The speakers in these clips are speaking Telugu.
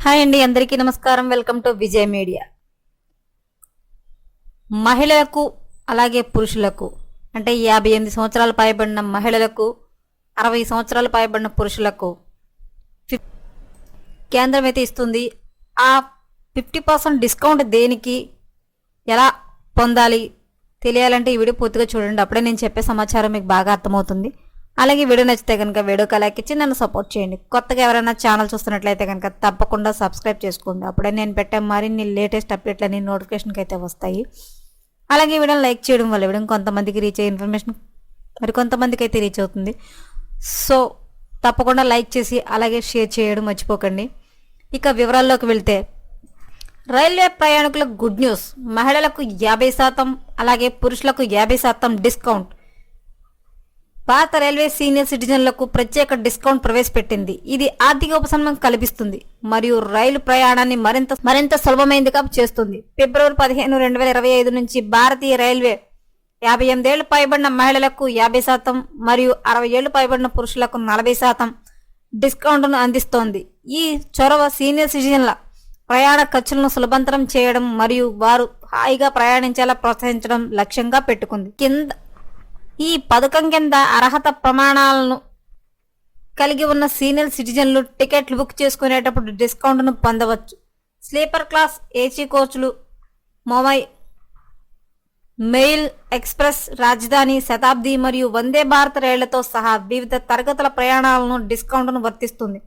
హాయ్ అండి అందరికీ నమస్కారం. Welcome to Vijay media. మహిళలకు అలాగే పురుషులకు అంటే యాభై ఎనిమిది సంవత్సరాలు పైబడిన మహిళలకు అరవై సంవత్సరాలు పైబడిన పురుషులకు ఫిఫ్- కేంద్రం అయితే ఇస్తుంది. ఆ ఫిఫ్టీ పర్సెంట్ డిస్కౌంట్ దేనికి ఎలా పొందాలి తెలియాలంటే ఈ వీడియో పూర్తిగా చూడండి. అప్పుడే నేను చెప్పే సమాచారం మీకు బాగా అర్థమవుతుంది. అలాగే వీడియో నచ్చితే కనుక వీడియోకి లైక్ ఇచ్చి నన్ను సపోర్ట్ చేయండి. కొత్తగా ఎవరైనా ఛానల్ చూస్తున్నట్లయితే కనుక తప్పకుండా సబ్స్క్రైబ్ చేసుకోండి. అప్పుడే నేను పెట్టే మరిన్ని లేటెస్ట్ అప్డేట్లన్నీ నోటిఫికేషన్కి అయితే వస్తాయి. అలాగే ఈ వీడియోని లైక్ చేయడం వల్ల వీడియో కొంతమందికి రీచ్ అయ్యే ఇన్ఫర్మేషన్ మరి కొంతమందికి అయితే రీచ్ అవుతుంది. సో తప్పకుండా లైక్ చేసి అలాగే షేర్ చేయడం మర్చిపోకండి. ఇక వివరాల్లోకి వెళ్తే రైల్వే ప్రయాణికులకు గుడ్ న్యూస్. మహిళలకు యాభై శాతం అలాగే పురుషులకు యాభై శాతం డిస్కౌంట్. భారత రైల్వే సీనియర్ సిటిజన్లకు ప్రత్యేక డిస్కౌంట్ ప్రవేశపెట్టింది. ఇది ఆర్థిక ఉపశమనం కల్పిస్తుంది మరియు రైలు ప్రయాణాన్ని మరింత మరింత సులభమైందిగా చేస్తుంది. ఫిబ్రవరి పదిహేను రెండు వేల ఇరవై ఐదు నుంచి భారతీయ రైల్వే యాభై ఎనిమిదేళ్ళు పైబడిన మహిళలకు యాభై శాతం మరియు అరవై ఏళ్ళు పైబడిన పురుషులకు నలభై శాతం డిస్కౌంట్ను అందిస్తోంది. ఈ చొరవ సీనియర్ సిటిజన్ల ప్రయాణ ఖర్చులను సులభంతరం చేయడం మరియు వారు హాయిగా ప్రయాణించేలా ప్రోత్సహించడం లక్ష్యంగా పెట్టుకుంది. కింద ఈ పథకం కింద అర్హత ప్రమాణాలను కలిగి ఉన్న సీనియర్ సిటిజన్లు టికెట్లు బుక్ చేసుకునేటప్పుడు డిస్కౌంట్ను పొందవచ్చు. స్లీపర్ క్లాస్ ఏసీ కోచ్లు మొబై మెయిల్ ఎక్స్ప్రెస్ రాజధాని శతాబ్ది మరియు వందే భారత్ రైళ్ళతో సహా వివిధ తరగతుల ప్రయాణాలను డిస్కౌంట్ను వర్తిస్తుంది.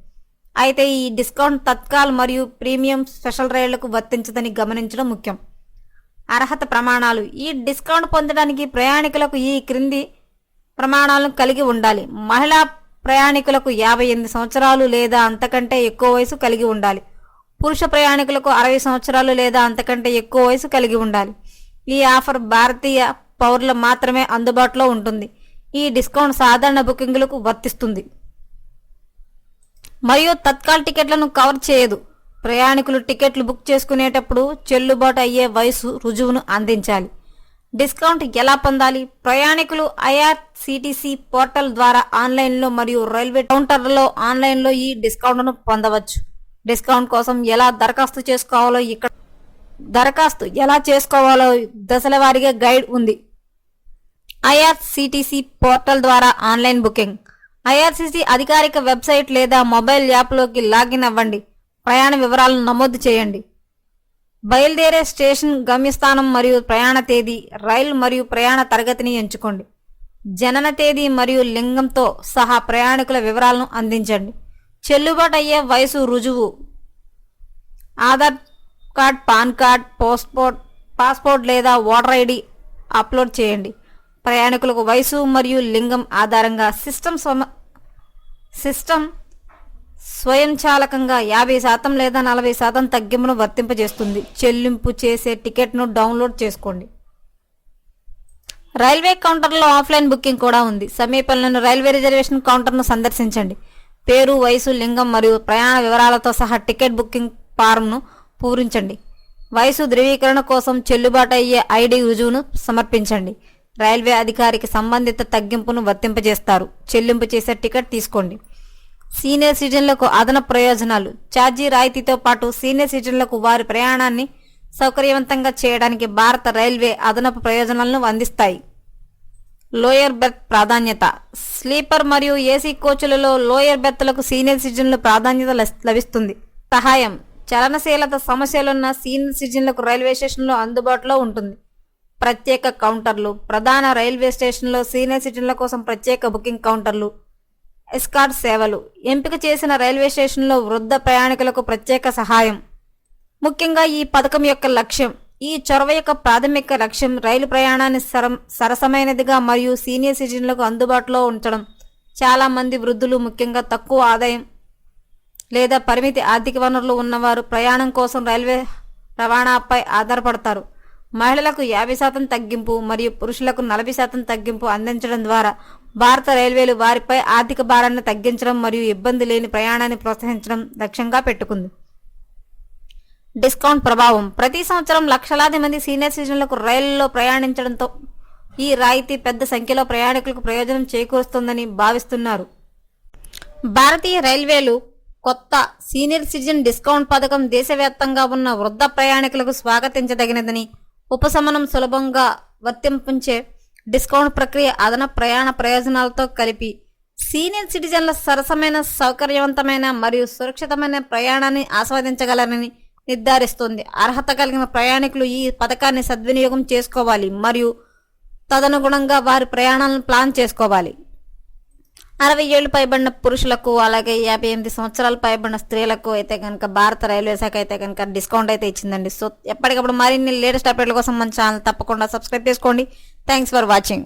అయితే ఈ డిస్కౌంట్ తత్కాల్ మరియు ప్రీమియం స్పెషల్ రైళ్ళకు వర్తించదని గమనించడం ముఖ్యం. అర్హత ప్రమాణాలు. ఈ డిస్కౌంట్ పొందడానికి ప్రయాణికులకు ఈ క్రింది ప్రమాణాలను కలిగి ఉండాలి. మహిళా ప్రయాణికులకు యాభై ఎనిమిది సంవత్సరాలు లేదా అంతకంటే ఎక్కువ వయసు కలిగి ఉండాలి. పురుష ప్రయాణికులకు అరవై సంవత్సరాలు లేదా అంతకంటే ఎక్కువ వయసు కలిగి ఉండాలి. ఈ ఆఫర్ భారతీయ పౌరులు మాత్రమే అందుబాటులో ఉంటుంది. ఈ డిస్కౌంట్ సాధారణ బుకింగ్లకు వర్తిస్తుంది. మరియు తత్కాల్ టికెట్లను కవర్ చేయదు. ప్రయాణికులు టికెట్లు బుక్ చేసుకునేటప్పుడు చెల్లుబాటు అయ్యే వయసు రుజువును అందించాలి. డిస్కౌంట్ ఎలా పొందాలి? ప్రయాణికులు ఐఆర్సిటిసి పోర్టల్ ద్వారా ఆన్లైన్లో మరియు రైల్వే కౌంటర్లలో ఆన్లైన్లో ఈ డిస్కౌంట్ను పొందవచ్చు. డిస్కౌంట్ కోసం ఎలా దరఖాస్తు చేసుకోవాలో ఇక్కడ దరఖాస్తు ఎలా చేసుకోవాలో దశల వారీగా గైడ్ ఉంది. ఐఆర్సిటిసి పోర్టల్ ద్వారా ఆన్లైన్ బుకింగ్. ఐఆర్సిసి అధికారిక వెబ్సైట్ లేదా మొబైల్ యాప్లోకి లాగిన్ అవ్వండి. ప్రయాణ వివరాలను నమోదు చేయండి. బయలుదేరే స్టేషన్ గమ్యస్థానం మరియు ప్రయాణ తేదీ రైలు మరియు ప్రయాణ తరగతిని ఎంచుకోండి. జనన తేదీ మరియు లింగంతో సహా ప్రయాణికుల వివరాలను అందించండి. చెల్లుబాటు అయ్యే వయసు రుజువు. Aadhaar card PAN card passport passport లేదా ఓటర్ ఐడి అప్లోడ్ చేయండి. ప్రయాణికులకు వయసు మరియు లింగం ఆధారంగా సిస్టమ్ సమ సిస్టమ్ స్వయంచాలకంగా యాభై శాతం లేదా నలభై శాతం తగ్గింపును వర్తింపజేస్తుంది. చెల్లింపు చేసే టికెట్ను డౌన్లోడ్ చేసుకోండి. రైల్వే కౌంటర్లో ఆఫ్లైన్ బుకింగ్ కూడా ఉంది. సమీపంలోని రైల్వే రిజర్వేషన్ కౌంటర్ను సందర్శించండి. పేరు వయసు లింగం మరియు ప్రయాణ వివరాలతో సహా టికెట్ బుకింగ్ ఫారంను పూరించండి. వయసు ధృవీకరణ కోసం చెల్లుబాటు అయ్యే ఐడి రుజువును సమర్పించండి. రైల్వే అధికారికి సంబంధిత తగ్గింపును వర్తింపజేస్తారు. చెల్లింపు చేసే టికెట్ తీసుకోండి. సీనియర్ సిటిజన్లకు అదనపు ప్రయోజనాలు. ఛార్జీ రాయితీతో పాటు సీనియర్ సిటిజన్లకు వారి ప్రయాణాన్ని సౌకర్యవంతంగా చేయడానికి భారత రైల్వే అదనపు ప్రయోజనాలను అందిస్తాయి. లోయర్ బెర్త్ ప్రాధాన్యత. స్లీపర్ మరియు ఏసీ కోచ్లలో లోయర్ బెర్త్లకు సీనియర్ సిటిజన్లు ప్రాధాన్యత లభిస్తుంది. సహాయం. చలనశీలత సమస్యలున్న సీనియర్ సిటిజన్లకు రైల్వే స్టేషన్లో అందుబాటులో ఉంటుంది. ప్రత్యేక కౌంటర్లు. ప్రధాన రైల్వే స్టేషన్లో సీనియర్ సిటిజన్ల కోసం ప్రత్యేక బుకింగ్ కౌంటర్లు. ఎస్కార్ట్ సేవలు. ఎంపిక చేసిన రైల్వే స్టేషన్లో వృద్ధ ప్రయాణికులకు ప్రత్యేక సహాయం. ముఖ్యంగా ఈ పథకం యొక్క లక్ష్యం. ఈ చొరవ యొక్క ప్రాథమిక లక్ష్యం రైలు ప్రయాణాన్ని సరం సరసమైనదిగా మరియు సీనియర్ సిటిజన్లకు అందుబాటులో ఉంచడం. చాలామంది వృద్ధులు ముఖ్యంగా తక్కువ ఆదాయం లేదా పరిమితి ఆర్థిక వనరులు ఉన్నవారు ప్రయాణం కోసం రైల్వే రవాణాపై ఆధారపడతారు. మహిళలకు యాభై శాతం తగ్గింపు మరియు పురుషులకు నలభై శాతం తగ్గింపు అందించడం ద్వారా భారత రైల్వేలు వారిపై ఆర్థిక భారాన్ని తగ్గించడం మరియు ఇబ్బంది లేని ప్రయాణాన్ని ప్రోత్సహించడం లక్ష్యంగా పెట్టుకుంది. డిస్కౌంట్ ప్రభావం. ప్రతి సంవత్సరం లక్షలాది మంది సీనియర్ సిటిజన్లకు రైళ్ళలో ప్రయాణించడంతో ఈ రాయితీ పెద్ద సంఖ్యలో ప్రయాణికులకు ప్రయోజనం చేకూరుస్తుందని భావిస్తున్నారు. భారతీయ రైల్వేలు కొత్త సీనియర్ సిటిజన్ డిస్కౌంట్ పథకం దేశవ్యాప్తంగా ఉన్న వృద్ధ ప్రయాణికులకు స్వాగతించదగినదని ఉపశమనం సులభంగా వర్తింపించే డిస్కౌంట్ ప్రక్రియ అదన ప్రయాణ ప్రయోజనాలతో కలిపి సీనియర్ సిటిజన్ల సరసమైన సౌకర్యవంతమైన మరియు సురక్షితమైన ప్రయాణాన్ని ఆస్వాదించగలరని నిర్ధారిస్తుంది. అర్హత కలిగిన ప్రయాణికులు ఈ పథకాన్ని సద్వినియోగం చేసుకోవాలి మరియు తదనుగుణంగా వారి ప్రయాణాలను ప్లాన్ చేసుకోవాలి. అరవై ఏళ్ళు పైబడిన పురుషులకు అలాగే యాభై ఎనిమిది సంవత్సరాలు పైబడిన స్త్రీలకు అయితే కనుక భారత రైల్వే శాఖ అయితే కనుక డిస్కౌంట్ అయితే ఇచ్చిందండి. సో ఎప్పటికప్పుడు మరిన్ని లేటెస్ట్ అప్డేట్ల కోసం మన ఛానల్ తప్పకుండా సబ్స్క్రైబ్ చేసుకోండి. Thanks for watching